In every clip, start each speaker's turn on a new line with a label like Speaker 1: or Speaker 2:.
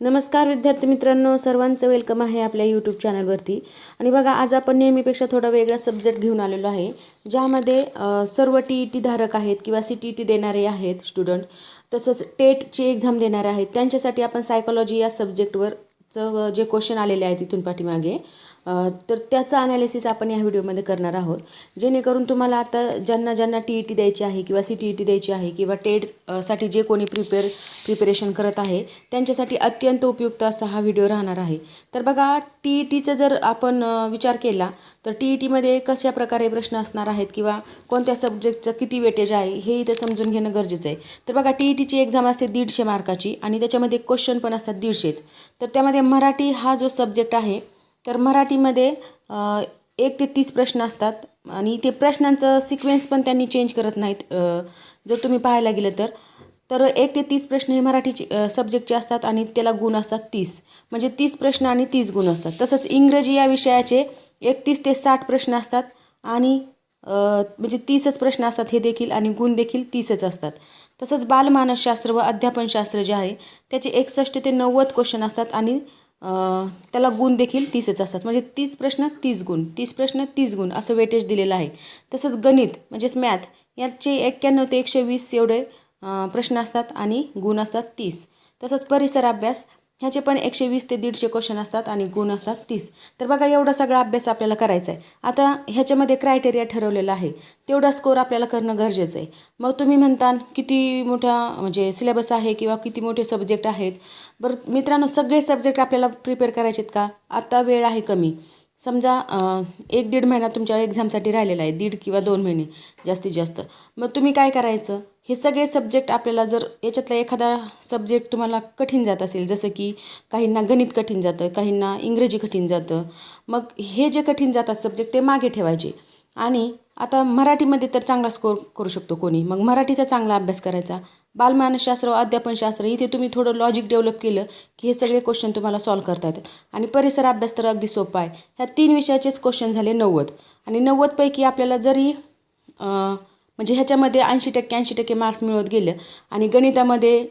Speaker 1: नमस्कार विद्यार्थी मित्रांनो सर्वांचं वेलकम आहे आपल्या यूट्यूब चॅनलवरती आणि बघा आज आपण नेहमीपेक्षा थोडा वेगळा सब्जेक्ट घेऊन आलेलो आहे ज्यामध्ये सर्व टी ई टी धारक आहेत किंवा सी टी ई टी देणारे आहेत स्टुडंट तसंच टेटची एक्झाम देणारे आहेत त्यांच्यासाठी आपण सायकोलॉजी या सब्जेक्टवरचं जे क्वेश्चन आलेले आहेत तिथून पाठीमागे. तर त्याचं अनालिसिस आपण या व्हिडिओमध्ये करणार आहोत. जेणेकरून तुम्हाला आता ज्यांना ज्यांना टी ई टी द्यायची आहे किंवा सी टी ई टी द्यायची आहे किंवा टेटसाठी जे कोणी प्रिपेअर प्रिपरेशन करत आहे त्यांच्यासाठी अत्यंत उपयुक्त असा हा व्हिडिओ राहणार आहे. तर बघा टी ई टीचं जर आपण विचार केला तर टी ई टीमध्ये कशा प्रकारे प्रश्न असणार आहेत किंवा कोणत्या सब्जेक्टचं किती वेटेज आहे हे इथं समजून घेणं गरजेचं आहे. तर बघा टी ई टीची एक्झाम असते दीडशे मार्काची आणि त्याच्यामध्ये क्वेश्चन पण असतात दीडशेच. तर त्यामध्ये मराठी हा जो सब्जेक्ट आहे तर मराठीमध्ये एक ते तीस प्रश्न असतात आणि ते प्रश्नांचं सिक्वेन्स पण त्यांनी चेंज करत नाहीत. जर तुम्ही पाहायला गेलं तर तर एक ते तीस प्रश्न हे मराठीचे सब्जेक्टचे असतात आणि त्याला गुण असतात तीस. म्हणजे तीस प्रश्न आणि तीस गुण असतात. तसंच इंग्रजी या विषयाचे एकतीस ते साठ प्रश्न असतात आणि म्हणजे तीसच प्रश्न असतात हे देखील आणि गुण देखील तीसच असतात. तसंच बालमानसशास्त्र व अध्यापनशास्त्र जे आहे त्याचे एकसष्ट ते नव्वद क्वेश्चन असतात आणि त्याला गुण देखील तीसच असतात. म्हणजे तीस प्रश्न तीस गुण. तीस प्रश्न तीस गुण असं वेटेज दिलेलं आहे. तसंच गणित म्हणजेच मॅथ याचे एक्क्याण्णव ते एकशे वीस एवढे प्रश्न असतात आणि गुण असतात तीस. तसंच परिसर अभ्यास ह्याचे पण एकशे वीस ते दीडशे क्वेश्चन असतात आणि गुण असतात तीस. तर बघा एवढा सगळा अभ्यास आपल्याला करायचा आहे आता ह्याच्यामध्ये क्रायटेरिया ठरवलेला आहे. तेवढा स्कोर आपल्याला करणं गरजेचं आहे मग तुम्ही म्हणता किती मोठा म्हणजे सिलेबस आहे किंवा किती मोठे सब्जेक्ट आहेत? बरं मित्रांनो सगळे सब्जेक्ट आपल्याला प्रिपेअर करायचे आहेत का? आता वेळ आहे कमी. समजा एक दीड महिना तुमच्या एक्झामसाठी राहिलेला आहे. दीड किंवा दोन महिने. जास्तीत जास्त. मग तुम्ही काय करायचं? हे सगळे सब्जेक्ट आपल्याला जर याच्यातला एखादा सब्जेक्ट तुम्हाला कठीण जात असेल जसं की काहींना गणित कठीण जातं काहींना इंग्रजी कठीण जातं मग हे जे कठीण जातात सब्जेक्ट ते मागे ठेवायचे. आणि आता मराठीमध्ये तर चांगला स्कोर करू शकतो कोणी. मग मराठीचा चांगला अभ्यास करायचा. बालमानसशास्त्र व अध्यापनशास्त्र इथे तुम्ही थोडं लॉजिक डेव्हलप केलं की हे सगळे क्वेश्चन तुम्हाला सॉल्व करता येतात आणि परिसर अभ्यास तर अगदी सोपा आहे. ह्या तीन विषयाचेच क्वेश्चन झाले नव्वद. आणि नव्वदपैकी आपल्याला जरी म्हणजे ह्याच्यामध्ये ऐंशी टक्के ऐंशी टक्के मार्क्स मिळवत गेलं. आणि गणितामध्ये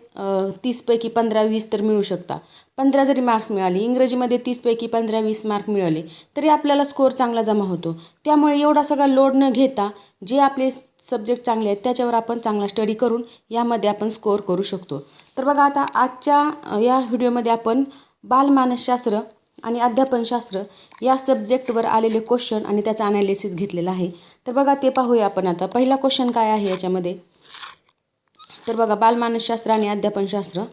Speaker 1: तीसपैकी पंधरा वीस तर मिळू शकता. पंधरा जरी मार्क्स मिळाले इंग्रजीमध्ये तीसपैकी पंधरा वीस मार्क मिळाले तरी आपल्याला स्कोअर चांगला जमा होतो. त्यामुळे एवढा सगळा लोड न घेता जे आपले सब्जेक्ट चांगले आहेत त्याच्यावर आपण चांगला स्टडी करून यामध्ये आपण स्कोअर करू शकतो. तर बघा आता आजच्या या व्हिडिओमध्ये आपण बालमानसशास्त्र आणि अध्यापनशास्त्र या सब्जेक्टवर आलेले क्वेश्चन आणि त्याचा अनालिसिस घेतलेला आहे. तर बघा ते पाहूया आपण आता. पहिला क्वेश्चन काय आहे याच्यामध्ये? तर बघा बालमानसशास्त्र आणि अध्यापनशास्त्र.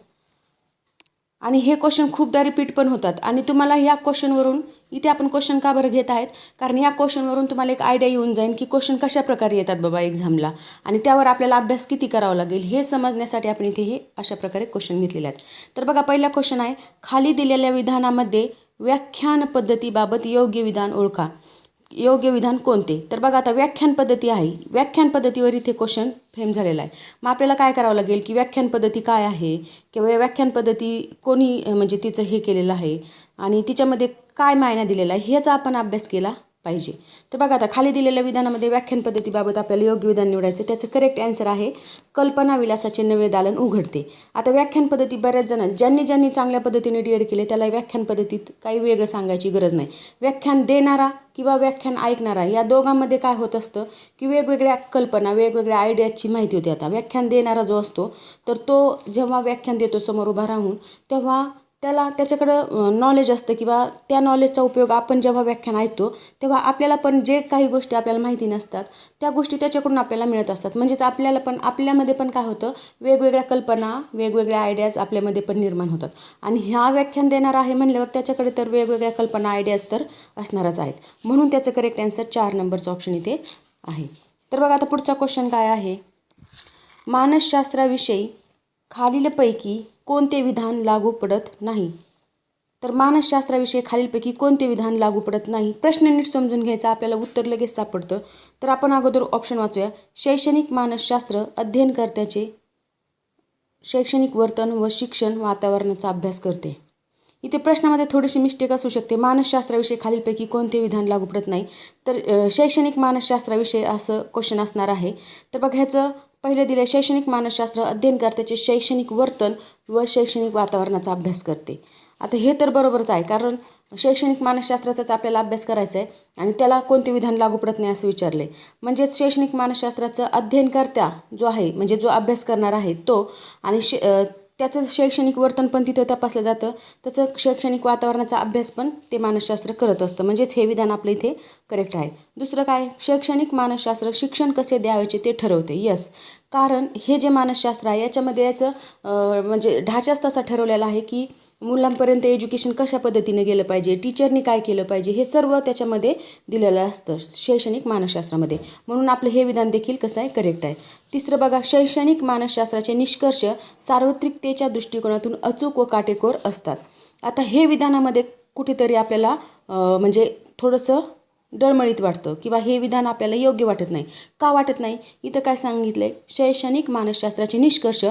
Speaker 1: आणि हे क्वेश्चन खूपदा रिपीट पण होतात. आणि तुम्हाला ह्या क्वेश्चनवरून इथे आपण क्वेश्चन का बरं घेत आहेत? कारण ह्या क्वेश्चनवरून तुम्हाला एक आयडिया येऊन जाईल की क्वेश्चन कशा प्रकारे येतात बाबा एक्झामला आणि त्यावर आपल्याला अभ्यास किती करावा लागेल हे समजण्यासाठी आपण इथे हे अशा प्रकारे क्वेश्चन घेतलेले आहेत. तर बघा पहिला क्वेश्चन आहे खाली दिलेल्या विधानामध्ये व्याख्यान पद्धतीबाबत योग्य विधान ओळखा. योग्य विधान कोणते? तर बघा आता व्याख्यान पद्धती आहे. व्याख्यान पद्धतीवर इथे क्वेश्चन फेम झालेला आहे. मग आपल्याला काय करावं लागेल की व्याख्यान पद्धती काय आहे? किंवा व्याख्यान पद्धती कोणी म्हणजे तिचं हे केलेलं आहे? आणि तिच्यामध्ये काय मायना दिलेला आहे? ह्याचा आपण अभ्यास केला? पाहिजे. तर बघा आता खाली दिलेल्या विधानामध्ये व्याख्यान पद्धतीबाबत आपल्याला योग्य विधान निवडायचं. त्याचं करेक्ट आन्सर आहे कल्पना विलासाचे नवे दालन उघडते. आता व्याख्यान पद्धती बऱ्याच जण ज्यांनी ज्यांनी चांगल्या पद्धतीने डी एड केले त्याला व्याख्यान पद्धतीत काही वेगळं सांगायची गरज नाही. व्याख्यान देणारा किंवा व्याख्यान ऐकणारा या दोघांमध्ये काय होत असतं की वेगवेगळ्या कल्पना वेगवेगळ्या आयडियाची माहिती होती. आता व्याख्यान देणारा जो असतो तर तो जेव्हा व्याख्यान देतो समोर उभा राहून तेव्हा त्याला त्याच्याकडं नॉलेज असतं किंवा त्या नॉलेजचा उपयोग आपण जेव्हा व्याख्यान ऐकतो तेव्हा आपल्याला पण जे काही गोष्टी आपल्याला माहिती नसतात त्या गोष्टी त्याच्याकडून आपल्याला मिळत असतात. म्हणजेच आपल्याला पण आपल्यामध्ये पण काय होतं वेगवेगळ्या कल्पना वेगवेगळ्या आयडियाज आपल्यामध्ये पण निर्माण होतात. आणि ह्या व्याख्यान देणार आहे म्हणल्यावर त्याच्याकडे तर वेगवेगळ्या कल्पना आयडियाज तर असणारच आहेत. म्हणून त्याचं करेक्ट ॲन्सर चार नंबरचं ऑप्शन इथे आहे. तर बघा आता पुढचा क्वेश्चन काय आहे? मानसशास्त्राविषयी खालीलपैकी कोणते विधान लागू पडत नाही? तर मानसशास्त्राविषयी खालीलपैकी कोणते विधान लागू पडत नाही? प्रश्न नीट समजून घ्यायचा आपल्याला उत्तर लगेच सापडतं. तर आपण अगोदर ऑप्शन वाचूया. शैक्षणिक मानसशास्त्र अध्ययनकर्त्याचे शैक्षणिक वर्तन व शिक्षण वातावरणाचा अभ्यास करते. इथे प्रश्नामध्ये थोडीशी मिस्टेक असू शकते. मानसशास्त्राविषयी खालीलपैकी कोणते विधान लागू पडत नाही? तर शैक्षणिक मानसशास्त्राविषयी असं क्वेश्चन असणार आहे. तर बघ ह्याचं पहिले दिले शैक्षणिक मानसशास्त्र अध्ययनकर्त्याचे शैक्षणिक वर्तन व शैक्षणिक वातावरणाचा अभ्यास करते. आता हे तर बरोबरच आहे कारण शैक्षणिक मानसशास्त्राचाच आपल्याला अभ्यास करायचा आहे आणि त्याला कोणते विधान लागू पडत नाही असं विचारले म्हणजेच शैक्षणिक मानसशास्त्राचं अध्ययनकर्त्या जो आहे म्हणजे जो अभ्यास करणार आहे तो आणि शे त्याचं शैक्षणिक वर्तन पण तिथं तपासलं जातं. त्याचं शैक्षणिक वातावरणाचा अभ्यास पण ते मानसशास्त्र करत असतं. म्हणजेच हे विधान आपलं इथे करेक्ट आहे. दुसरं काय? शैक्षणिक मानसशास्त्र शिक्षण कसे द्यावयाचे ते ठरवते. यस कारण हे जे मानसशास्त्र आहे याच्यामध्ये याचं म्हणजे ढाचाच तसा ठरवलेला आहे की मुलांपर्यंत एज्युकेशन कशा पद्धतीने गेलं पाहिजे? टीचरनी काय केलं पाहिजे? हे सर्व त्याच्यामध्ये दिलेलं असतं शैक्षणिक मानसशास्त्रामध्ये. म्हणून आपलं हे विधान देखील कसं आहे? करेक्ट आहे. तिसरं बघा शैक्षणिक मानसशास्त्राचे निष्कर्ष सार्वत्रिकतेच्या दृष्टिकोनातून अचूक व काटेकोर असतात. आता हे विधानामध्ये कुठेतरी आपल्याला म्हणजे थोडंसं डळमळीत वाटतं किंवा हे विधान आपल्याला योग्य वाटत नाही. का वाटत नाही? इथं काय सांगितलं आहे शैक्षणिक मानसशास्त्राचे निष्कर्ष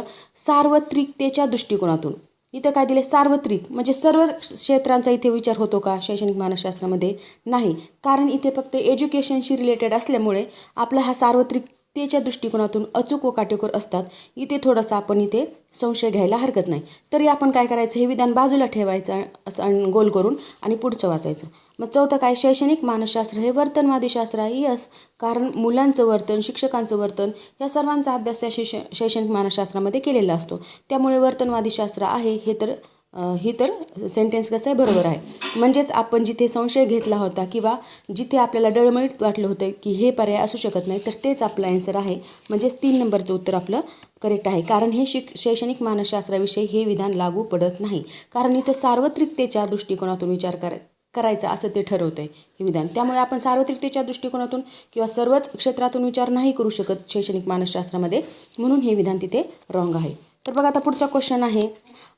Speaker 1: सार्वत्रिकतेच्या दृष्टिकोनातून. इथं काय दिले सार्वत्रिक. म्हणजे सर्व क्षेत्रांचा इथे विचार होतो का शैक्षणिक मानसशास्त्रामध्ये? नाही. कारण इथे फक्त एज्युकेशनशी रिलेटेड असल्यामुळे आपला हा सार्वत्रिक तेच्या दृष्टिकोनातून अचूक व काटेकोर असतात. इथे थोडंसं आपण इथे संशय घ्यायला हरकत नाही. तरी आपण काय करायचं? हे विधान बाजूला ठेवायचं असं गोल करून आणि पुढचं वाचायचं. मग चौथं काय? शैक्षणिक मानसशास्त्र. हे वर्तनवादी शास्त्र आहे. यस. कारण मुलांचं वर्तन शिक्षकांचं वर्तन या सर्वांचा अभ्यास त्या शैक्ष शैक्षणिक मानसशास्त्रामध्ये केलेला असतो. त्यामुळे वर्तनवादी शास्त्र आहे. हे तर ही तर सेंटेन्स कसं आहे? बरोबर आहे. म्हणजेच आपण जिथे संशय घेतला होता किंवा जिथे आपल्याला डळमळीत वाटलं होतं की हे पर्याय असू शकत नाही तर तेच आपलं ॲन्सर आहे. म्हणजेच तीन नंबरचं उत्तर आपलं करेक्ट आहे. कारण हे शिक शैक्षणिक मानसशास्त्राविषयी हे विधान लागू पडत नाही. कारण इथं सार्वत्रिकतेच्या दृष्टिकोनातून विचार कर करायचा असं ते ठरवतं आहे हे विधान. त्यामुळे आपण सार्वत्रिकतेच्या दृष्टिकोनातून किंवा सर्वच क्षेत्रातून विचार नाही करू शकत शैक्षणिक मानसशास्त्रामध्ये म्हणून हे विधान तिथे रॉंग आहे. तर बघा आता पुढचा क्वेश्चन आहे.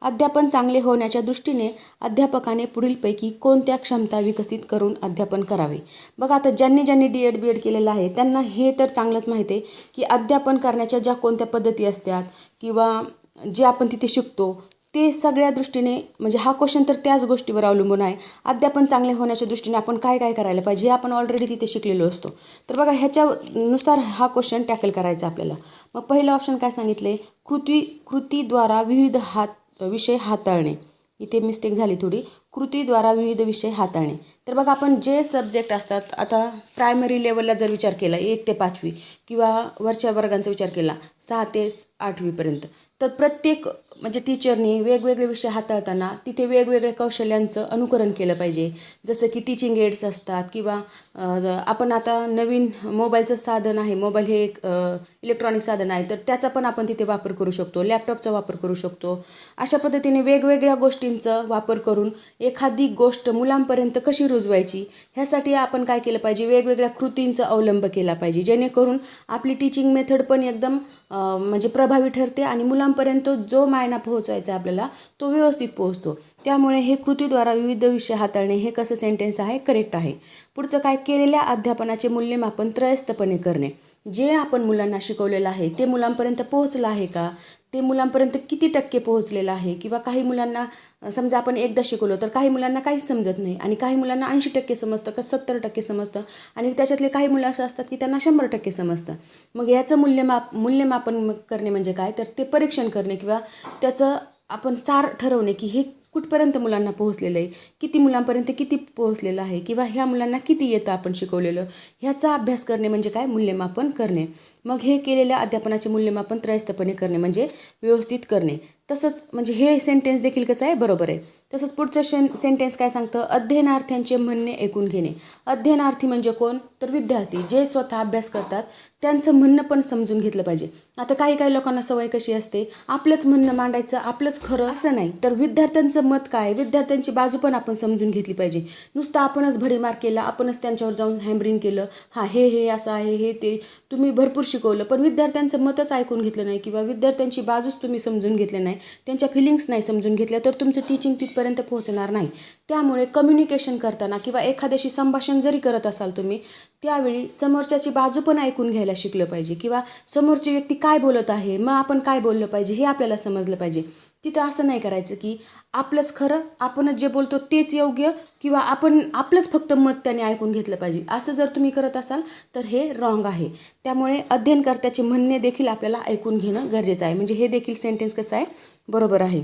Speaker 1: अध्यापन चांगले होण्याच्या दृष्टीने अध्यापकाने पुढीलपैकी कोणत्या क्षमता विकसित करून अध्यापन करावे? बघा आता ज्यांनी ज्यांनी डी एड बी एड केलेलं आहे त्यांना हे तर चांगलंच माहिती आहे की अध्यापन करण्याच्या ज्या कोणत्या पद्धती असतात किंवा जे आपण तिथे शिकतो ते सगळ्या दृष्टीने म्हणजे हा क्वेश्चन तर त्याच गोष्टीवर अवलंबून आहे. अद्यापन चांगले होण्याच्या दृष्टीने आपण काय काय करायला पाहिजे हे आपण ऑलरेडी तिथे शिकलेलो असतो. तर बघा ह्याच्यानुसार हा क्वेश्चन टॅकल करायचा आपल्याला. मग पहिलं ऑप्शन काय सांगितले? कृती कृतीद्वारा विविध हात विषय हाताळणे. इथे मिस्टेक झाली थोडी. कृतीद्वारा विविध विषय हाताळणे. तर बघा आपण जे सब्जेक्ट असतात आता प्रायमरी लेवलला जर विचार केला एक ते पाचवी किंवा वरच्या वर्गांचा विचार केला सहा ते आठवीपर्यंत तर प्रत्येक म्हणजे टीचरनी वेगवेगळे विषय हाताळताना तिथे वेगवेगळ्या कौशल्यांचं अनुकरण केलं पाहिजे. जसं की टीचिंग एड्स असतात किंवा आपण आता नवीन मोबाईलचं साधन आहे मोबाईल हे एक इलेक्ट्रॉनिक साधन आहे तर त्याचा पण आपण तिथे वापर करू शकतो लॅपटॉपचा वापर करू शकतो. अशा पद्धतीने वेगवेगळ्या गोष्टींचा वापर करून एखादी गोष्ट मुलांपर्यंत कशी रुजवायची ह्यासाठी आपण काय केलं पाहिजे? वेगवेगळ्या कृतींचा अवलंब केला पाहिजे. जेणेकरून आपली टीचिंग मेथड पण एकदम म्हणजे प्रभावी ठरते आणि मुलांपर्यंत जो मायना पोहोचवायचा आपल्याला तो व्यवस्थित पोहोचतो. त्यामुळे हे कृतीद्वारा विविध विषय हाताळणे हे कसं सेंटेन्स आहे करेक्ट आहे. पुढचं काय केलेल्या अध्यापनाचे मूल्यमापन त्रयस्थपणे करणे. जे आपण मुलांना शिकवलेलं आहे ते मुलांपर्यंत पोहोचलं आहे का? ते मुलांपर्यंत किती टक्के पोहोचलेलं आहे? किंवा काही मुलांना समजा आपण एकदा शिकवलो तर काही मुलांना काहीच समजत नाही आणि काही मुलांना ऐंशी टक्के समजतं का सत्तर टक्के समजतं आणि त्याच्यातले काही मुलं असं असतात की त्यांना शंभर टक्के समजतं. मग याचं मूल्यमाप मूल्यमापन करणे म्हणजे काय? तर ते परीक्षण करणे किंवा त्याचं आपण सार ठरवणे की हे कुठपर्यंत मुलांना पोहोचलेलं आहे किती मुलांपर्यंत किती पोहोचलेलं आहे किंवा ह्या मुलांना किती येतं आपण शिकवलेलं ह्याचा अभ्यास करणे म्हणजे काय? मूल्यमापन करणे. मग हे केलेल्या अध्यापनाचे मूल्यमापन त्रयस्थपणे करणे म्हणजे व्यवस्थित करणे. तसंच म्हणजे हे सेंटेन्स देखील कसं आहे? बरोबर आहे. तसंच पुढचं शेन सेंटेन्स काय सांगतं? अध्ययनार्थ्यांचे म्हणणे ऐकून घेणे. अध्ययनार्थी म्हणजे कोण? तर विद्यार्थी जे स्वतः अभ्यास करतात त्यांचं म्हणणं पण समजून घेतलं पाहिजे. आता काही काही लोकांना सवय कशी असते? आपलंच म्हणणं मांडायचं आपलंच खरं असं नाही. तर विद्यार्थ्यांचं मत काय? विद्यार्थ्यांची बाजू पण आपण समजून घेतली पाहिजे. नुसतं आपणच भडीमार केला आपणच त्यांच्यावर जाऊन हॅम्बरिंग केलं. हा हे हे असं आहे हे ते. तुम्ही भरपूर शिकवलं पण विद्यार्थ्यांचं मतच ऐकून घेतलं नाही किंवा विद्यार्थ्यांची बाजूच तुम्ही समजून घेतले नाही त्यांच्या फिलिंग्स नाही समजून घेतल्या तर तुमचं टीचिंग तिथपर्यंत पोहोचणार नाही. त्यामुळे कम्युनिकेशन करताना किंवा एखाद्याशी संभाषण जरी करत असाल तुम्ही त्यावेळी समोरच्याची बाजू पण ऐकून घ्यायला शिकलं पाहिजे किंवा समोरची व्यक्ती काय बोलत आहे मग आपण काय बोललं पाहिजे हे आपल्याला समजलं पाहिजे. तिथं असं नाही करायचं की आपलंच खरं आपणच जे बोलतो तेच योग्य किंवा आपण आपलंच फक्त मत त्याने ऐकून घेतलं पाहिजे. असं जर तुम्ही करत असाल तर हे रॉंग आहे. त्यामुळे अध्ययनकर्त्याचे म्हणणे देखील आपल्याला ऐकून घेणं गरजेचं आहे. म्हणजे हे देखील सेंटेन्स कसं आहे? बरोबर आहे.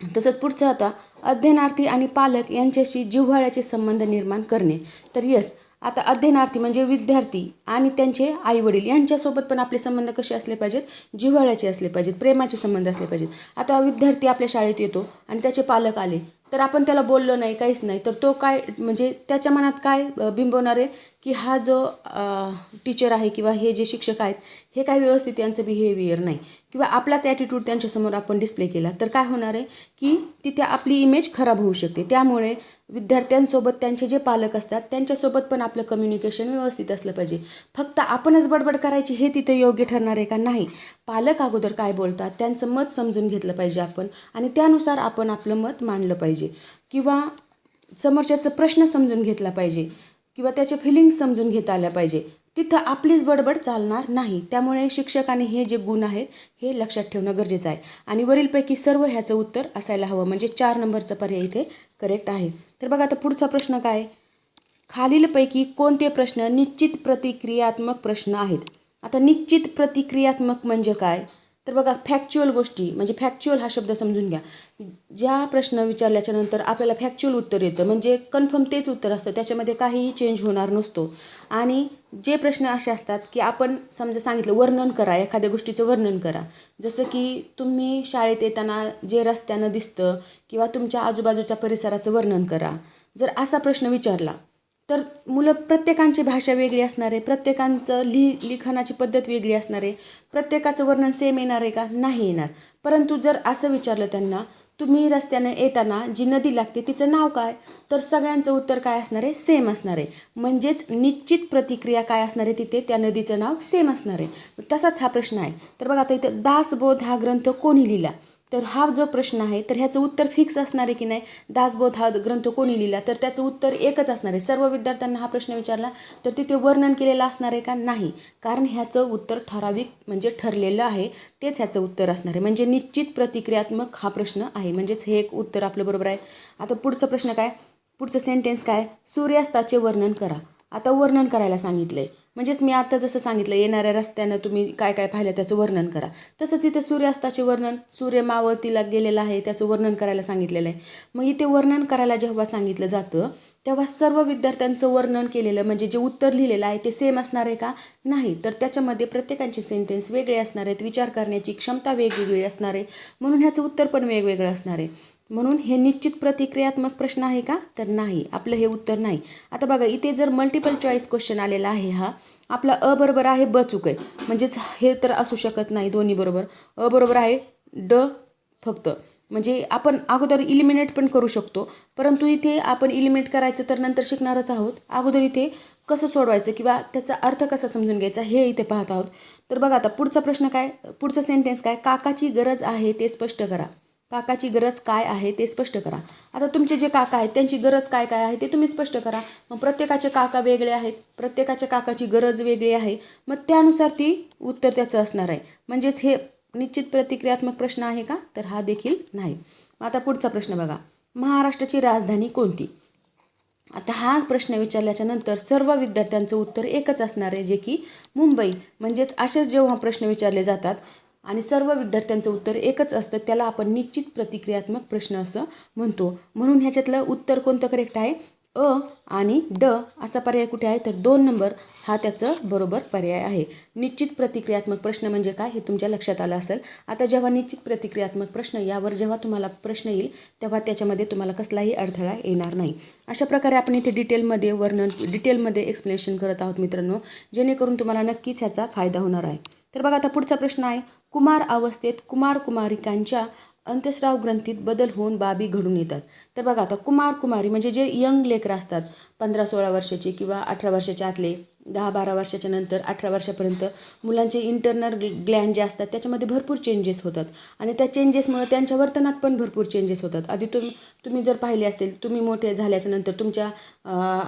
Speaker 1: तसंच पुढचं आता अध्ययनार्थी आणि पालक यांच्याशी जिव्हाळ्याचे संबंध निर्माण करणे. तर यस आता अध्ययनार्थी म्हणजे विद्यार्थी आणि त्यांचे आईवडील यांच्यासोबत पण आपले संबंध कसे असले पाहिजेत? जिव्हाळ्याचे असले पाहिजेत प्रेमाचे संबंध असले पाहिजेत. आता विद्यार्थी आपल्या शाळेत येतो आणि त्याचे पालक आले. तर आपण त्याला बोललो नाही काहीच नाही. तर तो काय म्हणजे त्याच्या मनात काय बिंबवणारे बिंबवणार आहे? की हा जो टीचर आहे किंवा हे जे शिक्षक आहेत हे काय व्यवस्थित यांचं बिहेवियर नाही. किंवा आपलाच ॲटिट्यूड त्यांच्यासमोर आपण डिस्प्ले केला तर काय होणार आहे की तिथे आपली इमेज खराब होऊ शकते. त्यामुळे विद्यार्थ्यांसोबत त्यांचे जे पालक असतात त्यांच्यासोबत पण आपलं कम्युनिकेशन व्यवस्थित असलं पाहिजे. फक्त आपणच बडबड करायची हे तिथे योग्य ठरणार आहे का? नाही. पालक अगोदर काय बोलतात त्यांचं मत समजून घेतलं पाहिजे आपण आणि त्यानुसार आपण आपलं मत मांडलं पाहिजे. किंवा समोरच्याचं प्रश्न समजून घेतला पाहिजे. किंवा त्याचे फिलिंग्स समजून घेता आल्या पाहिजे. तिथं आपलीच बडबड चालणार नाही. त्यामुळे शिक्षकाने हे जे गुण आहेत हे लक्षात ठेवणं गरजेचं आहे. आणि वरीलपैकी सर्व ह्याचं उत्तर असायला हवं. म्हणजे चार नंबरचं पर्याय इथे करेक्ट आहे. तर बघा आता पुढचा प्रश्न काय? खालीलपैकी कोणते प्रश्न निश्चित प्रतिक्रियात्मक प्रश्न आहेत? आता निश्चित प्रतिक्रियात्मक म्हणजे काय? तर बघा फॅक्च्युअल गोष्टी म्हणजे फॅक्च्युअल हा शब्द समजून घ्या. ज्या प्रश्न विचारल्याच्यानंतर आपल्याला फॅक्च्युअल उत्तर येतं. म्हणजे कन्फर्म तेच उत्तर असतं. त्याच्यामध्ये काहीही चेंज होणार नसतो. आणि जे प्रश्न असे असतात की आपण समजा सांगितलं वर्णन करा. एखाद्या गोष्टीचं वर्णन करा. जसं की तुम्ही शाळेत येताना जे रस्त्यानं दिसतं किंवा तुमच्या आजूबाजूच्या परिसराचं वर्णन करा. जर असा प्रश्न विचारला तर मुलं प्रत्येकांची भाषा वेगळी असणार आहे. प्रत्येकांचं लि लिखाणाची पद्धत वेगळी असणार आहे. प्रत्येकाचं वर्णन सेम येणार आहे का? नाही येणार. परंतु जर असं विचारलं त्यांना तुम्ही रस्त्याने येताना जी नदी लागते तिचं नाव काय? तर सगळ्यांचं उत्तर काय असणार आहे? सेम असणार आहे. म्हणजेच निश्चित प्रतिक्रिया काय असणार आहे तिथे? त्या नदीचं नाव सेम असणार आहे. तसाच हा प्रश्न आहे. तर बघा आता इथं दासबोध हा ग्रंथ कोणी लिहिला? तर हा जो प्रश्न आहे तर ह्याचं उत्तर फिक्स असणार आहे की नाही? दासबोध हा ग्रंथ कोणी लिहिला? तर त्याचं उत्तर एकच असणार आहे. सर्व विद्यार्थ्यांना हा प्रश्न विचारला तर तिथे वर्णन केलेलं असणार आहे का? नाही. कारण ह्याचं उत्तर ठराविक म्हणजे ठरलेलं आहे तेच ह्याचं उत्तर असणार आहे. म्हणजे निश्चित प्रतिक्रियात्मक हा प्रश्न आहे. म्हणजेच हे एक उत्तर आपलं बरोबर आहे. आता पुढचा प्रश्न काय? पुढचं सेंटेन्स काय? सूर्यास्ताचे वर्णन करा. आता वर्णन करायला सांगितलं आहे म्हणजेच मी आता जसं सांगितलं येणाऱ्या रस्त्यानं तुम्ही काय काय पाहिलं त्याचं वर्णन करा. तसंच इथे सूर्यास्ताचे वर्णन सूर्य मावळतीला गेलेला आहे त्याचं वर्णन करायला सांगितलेलं आहे. मग इथे वर्णन करायला जेव्हा सांगितलं जातं तेव्हा सर्व विद्यार्थ्यांचं वर्णन केलेलं म्हणजे जे उत्तर लिहिलेलं आहे ते सेम असणार आहे का? नाही. तर त्याच्यामध्ये प्रत्येकाचे सेंटेन्स वेगळे असणार आहेत विचार करण्याची क्षमता वेगवेगळी असणार आहे. म्हणून ह्याचं उत्तर पण वेगवेगळं असणार आहे. म्हणून हे निश्चित प्रतिक्रियात्मक प्रश्न आहे का? तर नाही. आपलं हे उत्तर नाही. आता बघा इथे जर मल्टिपल चॉईस क्वेश्चन आलेला आहे हा आपला अ बरोबर आहे ब चुक आहे. म्हणजेच हे तर असू शकत नाही दोन्ही बरोबर. अ बरोबर आहे ड फक्त. म्हणजे आपण अगोदर इलिमिनेट पण करू शकतो. परंतु इथे आपण इलिमिनेट करायचं तर नंतर शिकणारच आहोत. अगोदर इथे कसं सोडवायचं किंवा त्याचा अर्थ कसा समजून घ्यायचा हे इथे पाहत आहोत. तर बघा आता पुढचा प्रश्न काय? पुढचं सेंटेन्स काय? काकाची गरज आहे ते स्पष्ट करा. काकाची गरज काय आहे ते स्पष्ट करा. आता तुमचे जे काका आहेत त्यांची गरज काय काय आहे ते तुम्ही स्पष्ट करा. मग प्रत्येकाचे काका वेगळे आहेत प्रत्येकाच्या काकाची गरज वेगळी आहे. मग त्यानुसार ती उत्तर त्याचं असणार आहे. म्हणजेच हे निश्चित प्रतिक्रियात्मक प्रश्न आहे का? तर हा देखील नाही. आता पुढचा प्रश्न बघा. महाराष्ट्राची राजधानी कोणती? आता हा प्रश्न विचारल्याच्या नंतर सर्व विद्यार्थ्यांचं उत्तर एकच असणार आहे जे की मुंबई. म्हणजेच असेच जेव्हा प्रश्न विचारले जातात आणि सर्व विद्यार्थ्यांचं उत्तर एकच असतं त्याला आपण निश्चित प्रतिक्रियात्मक प्रश्न असं म्हणतो. म्हणून ह्याच्यातलं उत्तर कोणतं करेक्ट आहे? अ आणि ड असा पर्याय कुठे आहे? तर दोन नंबर हा त्याचं बरोबर पर्याय आहे. निश्चित प्रतिक्रियात्मक प्रश्न म्हणजे काय हे तुमच्या लक्षात आलं असेल. आता जेव्हा निश्चित प्रतिक्रियात्मक प्रश्न यावर जेव्हा तुम्हाला प्रश्न येईल तेव्हा त्याच्यामध्ये तुम्हाला कसलाही अडथळा येणार नाही. अशा प्रकारे आपण इथे डिटेलमध्ये वर्णन डिटेलमध्ये एक्सप्लेनेशन करत आहोत मित्रांनो. जेणेकरून तुम्हाला नक्कीच ह्याचा फायदा होणार आहे. तर बघा आता पुढचा प्रश्न आहे. कुमार अवस्थेत कुमार कुमारिकांच्या अंतस्राव ग्रंथीत बदल होऊन बाबी घडून येतात. तर बघा आता कुमार कुमारी म्हणजे जे यंग लेकरं असतात पंधरा सोळा वर्षाचे किंवा अठरा वर्षाच्या आतले दहा बारा वर्षाच्या नंतर अठरा वर्षापर्यंत मुलांचे इंटरनल ग्लँड जे असतात त्याच्यामध्ये भरपूर चेंजेस होतात. आणि त्या चेंजेसमुळे त्यांच्या वर्तनात पण भरपूर चेंजेस होतात. आधी तुम्ही तुम्ही जर पाहिले असतील तुम्ही मोठे झाल्याच्यानंतर तुमच्या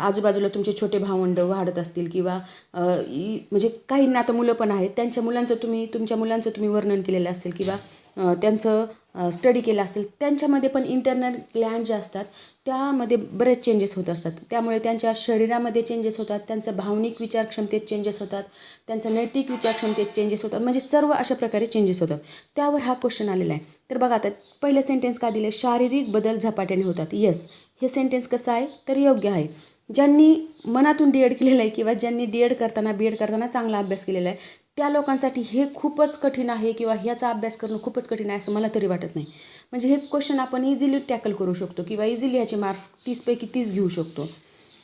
Speaker 1: आजूबाजूला तुमचे छोटे भावंड वाढत असतील किंवा म्हणजे काहींना आता मुलं पण आहेत त्यांच्या मुलांचं तुम्ही तुमच्या मुलांचं तुम्ही वर्णन केलेलं असेल किंवा त्यांचं स्टडी केलं असेल त्यांच्यामध्ये पण इंटरनल ग्लँड जे असतात त्यामध्ये बरेच चेंजेस होत असतात. त्यामुळे त्यांच्या शरीरामध्ये चेंजेस होतात त्यांचं भावनिक विचारक्षमतेत चेंजेस होतात त्यांचं नैतिक विचारक्षमतेत चेंजेस होतात म्हणजे सर्व अशा प्रकारे चेंजेस होतात. त्यावर हा क्वेश्चन आलेला आहे. तर बघा आता पहिलं सेंटेन्स का दिलं शारीरिक बदल झपाट्याने होतात. येस हे सेंटेन्स कसं आहे? तर योग्य आहे. ज्यांनी मनातून डी एड केलेलं आहे किंवा ज्यांनी डी एड करताना बी एड करताना चांगला अभ्यास केलेला आहे त्या लोकांसाठी हे खूपच कठीण आहे किंवा ह्याचा अभ्यास करणं खूपच कठीण आहे असं मला तरी वाटत नाही. म्हणजे हे क्वेश्चन आपण इझिली टॅकल करू शकतो किंवा इझिली ह्याचे मार्क्स तीसपैकी तीस घेऊ शकतो.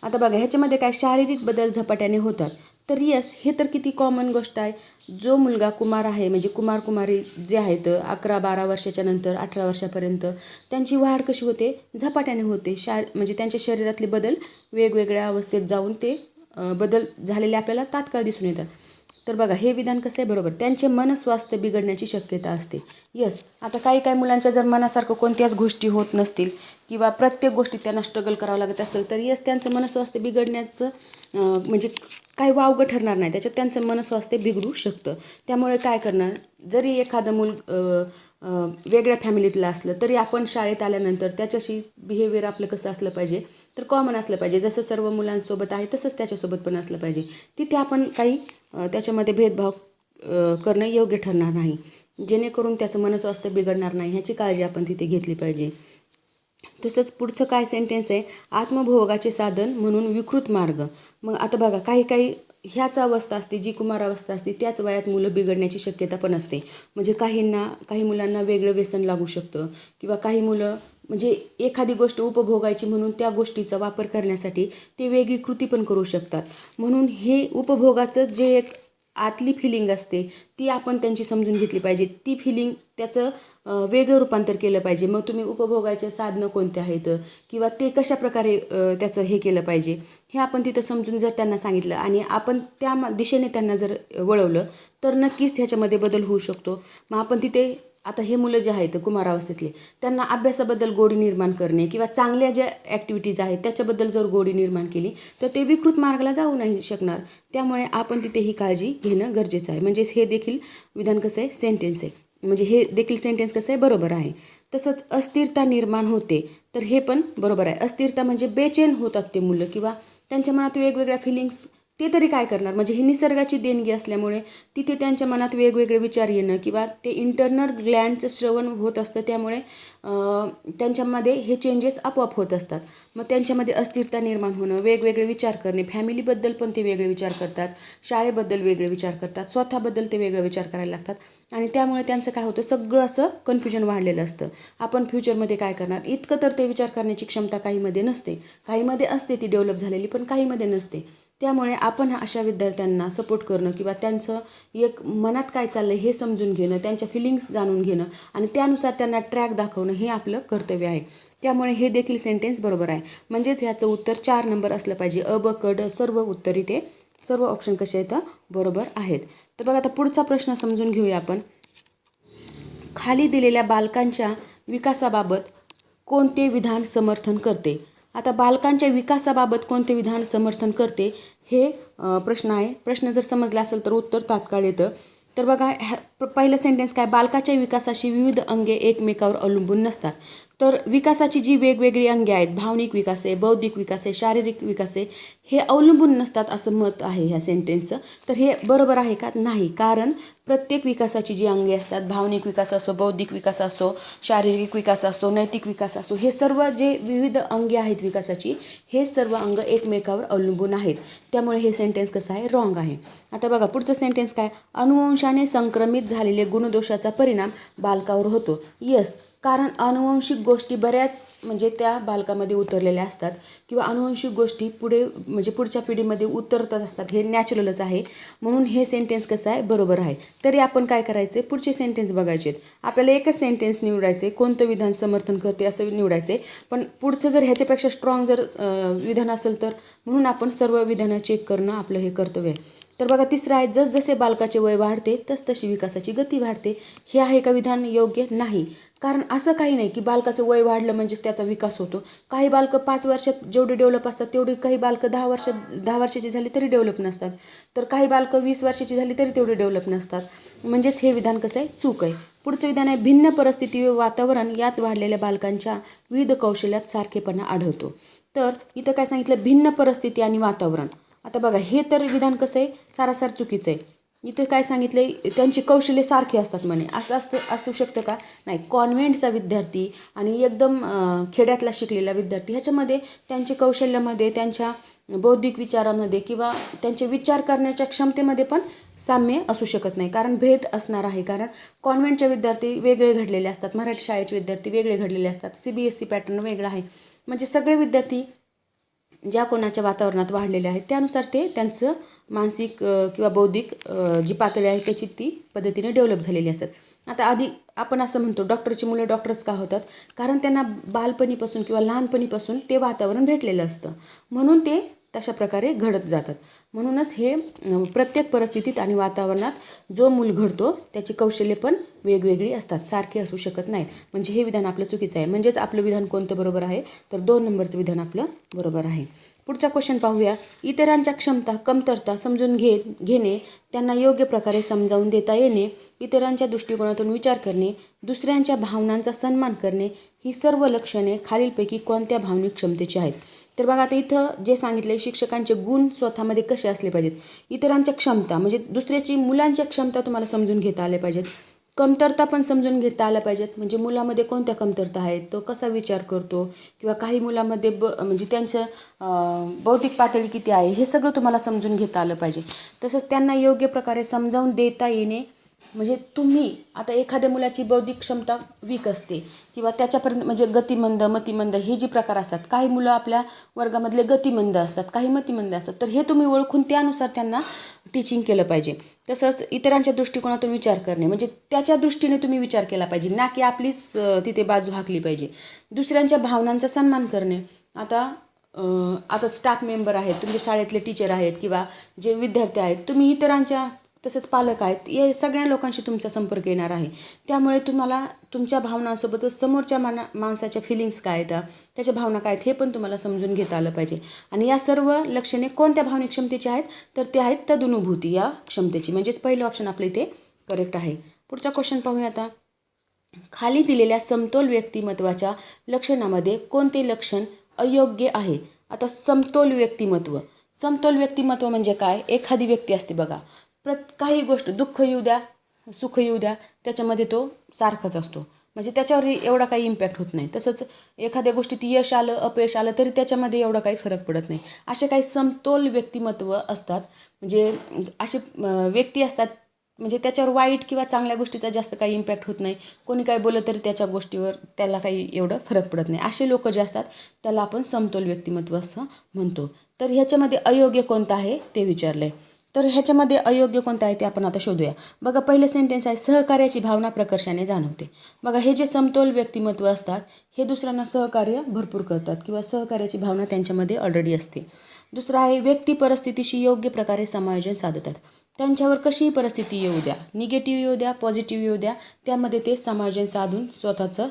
Speaker 1: आता बघा ह्याच्यामध्ये काय शारीरिक बदल झपाट्याने होतात. तर येस हे तर किती कॉमन गोष्ट आहे. जो मुलगा कुमार आहे म्हणजे कुमार कुमारी जे आहेत अकरा बारा वर्षाच्या नंतर अठरा वर्षापर्यंत त्यांची वाढ कशी होते? झपाट्याने होते. शार म्हणजे त्यांच्या शरीरातले बदल वेगवेगळ्या अवस्थेत जाऊन ते बदल झालेले आपल्याला तात्काळ दिसून येतात. तर बघा हे विधान कसं आहे? बरोबर. त्यांचे मनस्वास्थ्य बिघडण्याची शक्यता असते. यस आता काही काही मुलांच्या जर मनासारखं कोणत्याच गोष्टी होत नसतील किंवा प्रत्येक गोष्टीत त्यांना स्ट्रगल करावं लागत असेल तर यस त्यांचं मनस्वास्थ्य बिघडण्याचं म्हणजे काही वावगं ठरणार नाही. त्याच्यात त्यांचं मनस्वास्थ्य बिघडू शकतं. त्यामुळे काय करणार? जरी एखादं मूल वेगळ्या फॅमिलीतलं असलं तरी आपण शाळेत आल्यानंतर त्याच्याशी बिहेवियर आपलं कसं असलं पाहिजे तर कॉमन असलं पाहिजे. जसं सर्व मुलांसोबत आहे तसंच त्याच्यासोबत पण असलं पाहिजे. तिथे आपण काही त्याच्यामध्ये भेदभाव करणं योग्य ठरणार नाही. जेणेकरून त्याचं मनस्वास्थ्य बिघडणार नाही. ह्याची काळजी आपण तिथे घेतली पाहिजे. तसंच पुढचं काय सेंटेन्स आहे? आत्मभोगाचे साधन म्हणून विकृत मार्ग. मग आता बघा काही काही ह्याच अवस्था असते जी कुमार अवस्था असते त्याच वयात मुलं बिघडण्याची शक्यता पण असते. म्हणजे काहींना काही मुलांना वेगळं व्यसन लागू शकतं किंवा काही मुलं म्हणजे एखादी गोष्ट उपभोगायची म्हणून त्या गोष्टीचा वापर करण्यासाठी ते वेगळी कृती पण करू शकतात. म्हणून हे उपभोगाचं जे एक आतली फिलिंग असते ती आपण त्यांची समजून घेतली पाहिजे. ती फिलिंग त्याचं वेगळं रूपांतर केलं पाहिजे. मग तुम्ही उपभोगाचे साधनं कोणते आहेत? किंवा ते कशा प्रकारे त्याचं हे केलं पाहिजे? हे आपण तिथं समजून जर त्यांना सांगितलं आणि आपण त्या म- दिशेने त्यांना जर वळवलं तर नक्कीच ह्याच्यामध्ये बदल होऊ शकतो. मग आपण तिथे आता हे मुलं जे आहेत कुमारावस्थेतले त्यांना अभ्यासाबद्दल गोडी निर्माण करणे किंवा चांगल्या ज्या ॲक्टिव्हिटीज आहेत त्याच्याबद्दल जर गोडी निर्माण केली तर ते विकृत मार्गाला जाऊ नाही शकणार. त्यामुळे आपण तिथे ही काळजी घेणं गरजेचं आहे. म्हणजेच हे देखील विधान कसं आहे? सेंटेन्स आहे. म्हणजे हे देखील सेंटेन्स कसं आहे? बरोबर आहे. तसंच अस्थिरता निर्माण होते तर हे पण बरोबर आहे. अस्थिरता म्हणजे बेचैन होतात ते मुलं किंवा त्यांच्या मनात वेगवेगळ्या फिलिंग्स ते तरी काय करणार? म्हणजे ही निसर्गाची देणगी असल्यामुळे तिथे त्यांच्या मनात वेगवेगळे विचार येणं किंवा ते इंटरनल ग्लँडचं श्रवण होत असतं त्यामुळे त्यांच्यामध्ये हे चेंजेस आपोआप होत असतात. मग त्यांच्यामध्ये अस्थिरता निर्माण होणं वेगवेगळे विचार करणे फॅमिलीबद्दल पण ते वेगळे विचार करतात शाळेबद्दल वेगळे विचार करतात स्वतःबद्दल ते वेगळे विचार करायला लागतात. आणि त्यामुळे त्यांचं काय होतं? सगळं असं कन्फ्युजन वाढलेलं असतं. आपण फ्युचरमध्ये काय करणार? इतकं तर ते विचार करण्याची क्षमता काहीमध्ये नसते. काहीमध्ये असते ती डेव्हलप झालेली पण काहीमध्ये नसते. त्यामुळे आपण अशा विद्यार्थ्यांना सपोर्ट करणं किंवा त्यांचं एक मनात काय चाललं हे समजून घेणं त्यांच्या फिलिंग्स जाणून घेणं आणि त्यानुसार त्यांना ट्रॅक दाखवणं हे आपलं कर्तव्य आहे. त्यामुळे हे देखील सेंटेन्स बरोबर आहे. म्हणजेच ह्याचं उत्तर चार नंबर असलं पाहिजे. अ ब क ड सर्व उत्तर इथे सर्व ऑप्शन कसे आहेत? बरोबर आहेत. तर बघा आता पुढचा प्रश्न समजून घेऊया आपण. खाली दिलेल्या बालकांच्या विकासाबाबत कोणते विधान समर्थन करते? आता बालकांच्या विकासाबाबत कोणते विधान समर्थन करते हे प्रश्न आहे. प्रश्न जर समजला असेल तर उत्तर तात्काळ येतं. तर बघा ह्या पहिलं सेंटेन्स काय? बालकाच्या विकासाशी विविध अंगे एकमेकावर अवलंबून नसतात. तर विकासाची जी वेगवेगळी अंगे आहेत भावनिक विकास आहे बौद्धिक विकास आहे शारीरिक विकास आहे हे अवलंबून नसतात असं मत आहे ह्या सेंटेन्सचं तर हे बरोबर आहे का? नाही. कारण प्रत्येक विकासाची जी अंगे असतात भावनिक विकास असो बौद्धिक विकास असो शारीरिक विकास असतो नैतिक विकास असो हे सर्व जे विविध अंगे आहेत विकासाची हे सर्व अंग एकमेकावर अवलंबून आहेत. त्यामुळे हे सेंटेन्स कसं आहे? रॉंग आहे. आता बघा पुढचं सेंटेन्स काय? अनुवंशाने संक्रमित झालेले गुणदोषाचा परिणाम बालकावर होतो. यस कारण अनुवंशिक गोष्टी बऱ्याच म्हणजे त्या बालकामध्ये उतरलेल्या असतात किंवा अनुवंशिक गोष्टी पुढे म्हणजे पुढच्या पिढीमध्ये उतरतच असतात. हे नॅचरलच आहे. म्हणून हे सेंटेन्स कसं आहे? बरोबर आहे. तरी आपण काय करायचे? पुढचे सेंटेन्स बघायचे आपल्याला एकच सेंटेन्स निवडायचे. कोणतं विधान समर्थन करते असं निवडायचे. पण पुढचं जर ह्याच्यापेक्षा स्ट्रॉंग जर विधान असेल तर म्हणून आपण सर्व विधानं चेक करणं आपलं हे कर्तव्य आहे. तर बघा तिसरं आहे जसजसे बालकाचे वय वाढते तसतशी विकासाची गती वाढते. हे आहे का विधान योग्य? नाही. कारण असं काही नाही की बालकाचं वय वाढलं म्हणजेच त्याचा विकास होतो. काही बालकं पाच वर्षात जेवढे डेव्हलप असतात तेवढी काही बालकं दहा वर्षात दहा वर्षाची झाली तरी डेव्हलप नसतात. तर काही बालकं वीस वर्षाची झाली तरी तेवढे डेव्हलप नसतात. म्हणजेच हे विधान कसं आहे? चूक आहे. पुढचं विधान आहे भिन्न परिस्थिती व वातावरण यात वाढलेल्या बालकांच्या विविध कौशल्यात सारखेपणा आढळतो. तर इथं काय सांगितलं? भिन्न परिस्थिती आणि वातावरण. आता बघा हे तर विधान कसं आहे? सारासार चुकीचं आहे. इथे काय सांगितलं आहे त्यांची कौशल्य सारखी असतात म्हणे. असं असतं असू शकतं का? नाही कॉन्व्हेंटचा विद्यार्थी आणि एकदम खेड्यातला शिकलेला विद्यार्थी ह्याच्यामध्ये त्यांचे कौशल्यामध्ये त्यांच्या बौद्धिक विचारामध्ये किंवा त्यांचे विचार करण्याच्या क्षमतेमध्ये पण साम्य असू शकत नाही. कारण भेद असणार आहे. कारण कॉन्व्हेंटचे विद्यार्थी वेगळे घडलेले असतात. मराठी शाळेचे विद्यार्थी वेगळे घडलेले असतात. C B S C pattern वेगळा आहे. म्हणजे सगळे विद्यार्थी ज्या कोणाच्या वातावरणात वाढलेले आहेत त्यानुसार ते त्यांचं मानसिक किंवा बौद्धिक जी पातळी आहे त्याची ती पद्धतीने डेव्हलप झालेली असतात. आता आधी आपण असं म्हणतो डॉक्टरची मुलं डॉक्टर्स का होतात? कारण त्यांना बालपणीपासून किंवा लहानपणीपासून ते वातावरण भेटलेलं असतं. म्हणून ते तशा प्रकारे घडत जातात. म्हणूनच हे प्रत्येक परिस्थितीत आणि वातावरणात जो मूल घडतो त्याची कौशल्य पण वेगवेगळी असतात. सारखे असू शकत नाहीत. म्हणजे हे विधान आपलं चुकीचं आहे. म्हणजेच आपलं विधान कोणतं बरोबर आहे? तर दोन नंबरचं विधान आपलं बरोबर आहे. पुढचा क्वेश्चन पाहूया. इतरांच्या क्षमता कमतरता समजून घे घेणे त्यांना योग्य प्रकारे समजावून देता येणे इतरांच्या दृष्टिकोनातून विचार करणे दुसऱ्यांच्या भावनांचा सन्मान करणे ही सर्व लक्षणे खालीलपैकी कोणत्या भावनिक क्षमतेची आहेत? तर बघा आता इथं जे सांगितले शिक्षकांचे गुण स्वतःमध्ये कसे असले पाहिजेत? इतरांच्या क्षमता म्हणजे दुसऱ्याची मुलांच्या क्षमता तुम्हाला समजून घेता आल्या पाहिजेत. कमतरता पण समजून घेता आल्या पाहिजेत. म्हणजे मुलामध्ये कोणत्या कमतरता आहेत? तो कसा विचार करतो? किंवा काही मुलामध्ये ब म्हणजे त्यांचं बौद्धिक पातळी किती आहे? हे सगळं तुम्हाला समजून घेता आलं पाहिजे. तसंच त्यांना योग्य प्रकारे समजावून देता येणे म्हणजे तुम्ही आता एखाद्या मुलाची बौद्धिक क्षमता वीक असते किंवा त्याच्यापर्यंत म्हणजे गतिमंद मतिमंद हे जे प्रकार असतात काही मुलं आपल्या वर्गामधले गतिमंद असतात काही मतिमंद असतात तर हे तुम्ही ओळखून त्यानुसार त्यांना टीचिंग केलं पाहिजे. तसंच इतरांच्या दृष्टिकोनातून विचार करणे म्हणजे त्याच्या दृष्टीने तुम्ही विचार केला पाहिजे ना की आपलीच तिथे बाजू हाकली पाहिजे. दुसऱ्यांच्या भावनांचा सन्मान करणे. आता आता स्टाफ मेंबर आहेत तुमच्या शाळेतले टीचर आहेत किंवा जे विद्यार्थी आहेत तुम्ही इतरांच्या तसेच पालक आहेत. या सगळ्या लोकांशी तुमचा संपर्क येणार आहे. त्यामुळे तुम्हाला तुमच्या भावनांसोबतच समोरच्या माना माणसाच्या फिलिंग्स काय आहेत त्याच्या भावना काय आहेत हे पण तुम्हाला समजून घेता आलं पाहिजे. आणि या सर्व लक्षणे कोणत्या भावनिक क्षमतेची आहेत तर ते आहेत तदनुभूती या क्षमतेची. म्हणजेच पहिलं ऑप्शन आपलं इथे करेक्ट आहे. पुढचा क्वेश्चन पाहूया आता. खाली दिलेल्या समतोल व्यक्तिमत्वाच्या लक्षणामध्ये कोणते लक्षण अयोग्य आहे? आता समतोल व्यक्तिमत्व. समतोल व्यक्तिमत्व म्हणजे काय? एखादी व्यक्ती असते बघा. प्रत काही गोष्ट दुःख येऊ द्या सुख येऊ द्या त्याच्यामध्ये तो सारखाच असतो. म्हणजे त्याच्यावर एवढा काही इम्पॅक्ट होत नाही. तसंच एखाद्या गोष्टीत यश आलं अपयश आलं तरी त्याच्यामध्ये एवढा काही फरक पडत नाही. असे काही समतोल व्यक्तिमत्व असतात. म्हणजे असे व्यक्ती असतात म्हणजे त्याच्यावर वाईट किंवा चांगल्या गोष्टीचा जास्त काही इम्पॅक्ट होत नाही. कोणी काय बोललं तरी त्याच्या गोष्टीवर त्याला काही एवढं फरक पडत नाही. असे लोक जे असतात त्याला आपण समतोल व्यक्तिमत्व असं म्हणतो. तर ह्याच्यामध्ये अयोग्य कोणतं आहे ते विचारलं आहे तर ह्याच्यामध्ये अयोग्य कोणतं आहे ते आपण आता शोधूया. बघा पहिलं सेंटेन्स आहे सहकार्याची भावना प्रकर्षाने जाणवते. बघा हे जे समतोल व्यक्तिमत्व असतात हे दुसऱ्यांना सहकार्य भरपूर करतात किंवा सहकार्याची भावना त्यांच्यामध्ये ऑलरेडी असते. दुसरं आहे व्यक्ती परिस्थितीशी योग्य प्रकारे समायोजन साधतात. त्यांच्यावर कशीही परिस्थिती येऊ द्या. निगेटिव्ह येऊ द्या पॉझिटिव्ह येऊ द्या त्यामध्ये ते समायोजन साधून स्वतःचं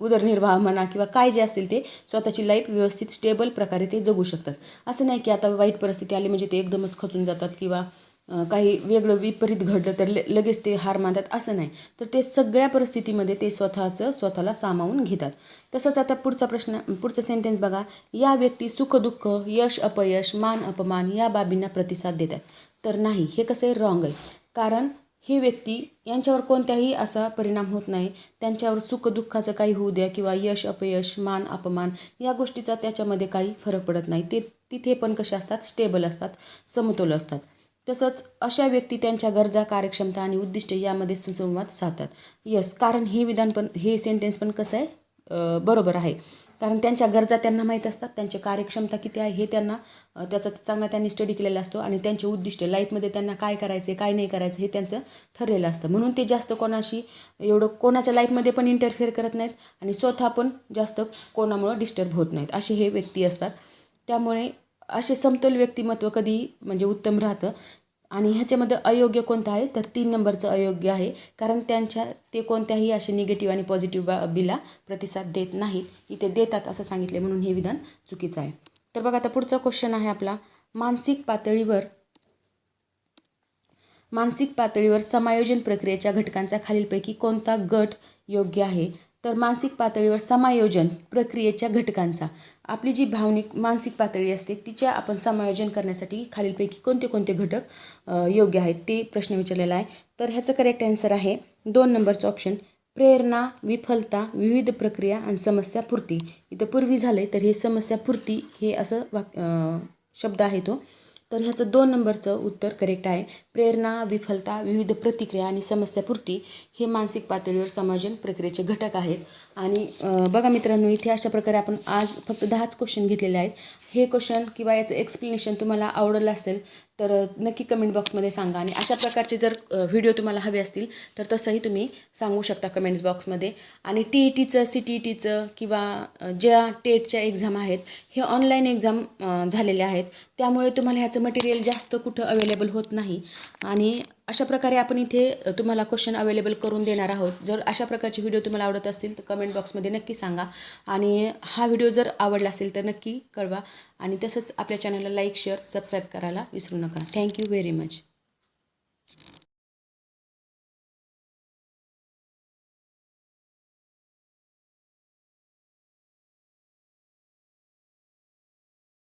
Speaker 1: उदरनिर्वाह म्हणा किंवा काय जे असतील ते स्वतःची लाईफ व्यवस्थित स्टेबल प्रकारे ते जगू शकतात. असं नाही की आता वाईट परिस्थिती आली म्हणजे ते एकदमच खचून जातात किंवा काही वेगळं विपरीत घडलं तर ले लगेच ते हार मानतात असं नाही. तर ते सगळ्या परिस्थितीमध्ये ते स्वतःचं स्वतःला सामावून घेतात. तसंच आता पुढचा प्रश्न पुढचं सेंटेन्स बघा. या व्यक्ती सुखदुःख यश अपयश मान अपमान या बाबींना प्रतिसाद देतात. तर नाही हे कसं आहे? रॉंग आहे. कारण हे व्यक्ती यांच्यावर कोणत्याही असा परिणाम होत नाही. त्यांच्यावर सुखदुःखाचं काही होऊ द्या किंवा यश अपयश मान अपमान या गोष्टीचा त्याच्यामध्ये काही फरक पडत नाही. ते तिथे पण कसे असतात? स्टेबल असतात समतोल असतात. तसंच अशा व्यक्ती त्यांच्या गरजा कार्यक्षमता आणि उद्दिष्ट यामध्ये सुसंवाद साधतात. यस कारण हे विधान पण हे सेंटेन्स पण कसं आहे? बरोबर आहे. कारण त्यांच्या गरजा त्यांना माहीत असतात त्यांची कार्यक्षमता किती आहे हे त्यांना त्याचा चांगला त्यांनी स्टडी केलेला असतो आणि त्यांचे उद्दिष्ट लाईफमध्ये त्यांना काय करायचं आहे काय नाही करायचं हे त्यांचं ठरलेलं असतं. म्हणून ते जास्त कोणाशी एवढं कोणाच्या लाईफमध्ये पण इंटरफेअर करत नाहीत आणि स्वतः पण जास्त कोणामुळं डिस्टर्ब होत नाहीत असे हे व्यक्ती असतात. त्यामुळे असे समतोल व्यक्तिमत्व कधी म्हणजे उत्तम राहतं. आणि ह्याच्यामध्ये अयोग्य कोणतं आहे? तर तीन नंबरचं अयोग्य आहे. कारण त्यांच्या ते कोणत्याही असे निगेटिव्ह आणि पॉझिटिव्ह बा बिला प्रतिसाद देत नाहीत. इथे देतात असं सांगितले म्हणून हे विधान चुकीचं आहे. तर बघा आता पुढचा क्वेश्चन आहे आपला. मानसिक पातळीवर मानसिक पातळीवर समायोजन प्रक्रियेच्या घटकांचा खालीलपैकी कोणता गट योग्य आहे? तर मानसिक पातळीवर समायोजन प्रक्रियेच्या घटकांचा. आपली जी भावनिक मानसिक पातळी असते तिच्या आपण समायोजन करण्यासाठी खालीलपैकी कोणते कोणते घटक योग्य आहेत ते प्रश्न विचारलेला आहे. तर ह्याचं करेक्ट आन्सर आहे. दोन नंबरचं ऑप्शन प्रेरणा विफलता विविध प्रक्रिया आणि समस्या पूर्ती. इथं पूर्वी झालं तर हे समस्या पूर्ती हे असं वाक शब्द आहे तो. तर ह्याचं दोन नंबरचं उत्तर करेक्ट आहे. प्रेरणा विफलता विविध प्रतिक्रिया आणि समस्यापूर्ती हे मानसिक पातळीवर समायोजन प्रक्रियेचे घटक आहेत. आणि बघा मित्रांनो इथे अशा प्रकारे आपण आज फक्त दहाच क्वेश्चन घेतलेले आहेत. हे क्वेश्चन किंवा याचं एक्सप्लेनेशन तुम्हाला आवडलं असेल तर नक्की कमेंट बॉक्समध्ये सांगा. आणि अशा प्रकारचे जर व्हिडिओ तुम्हाला हवे असतील तर तसंही तुम्ही सांगू शकता कमेंट्स बॉक्समध्ये आणि टी ई टीचं सी टी ई टीचं किंवा ज्या टेटच्या एक्झाम आहेत हे ऑनलाईन एक्झाम झालेल्या आहेत. त्यामुळे तुम्हाला ह्याचं मटेरियल जास्त कुठं अवेलेबल होत नाही. आणि अशा प्रकारे आपण इथे तुम्हाला क्वेश्चन अवेलेबल करून देणार आहोत. जर अशा प्रकारचे व्हिडिओ तुम्हाला आवडत असतील तर कमेंट कमेंट बॉक्समध्ये नक्की सांगा. आणि हा व्हिडिओ जर आवडला असेल तर नक्की कळवा. आणि तसंच आपल्या चॅनलला लाईक शेअर सबस्क्राईब करायला विसरू नका. Thank you very much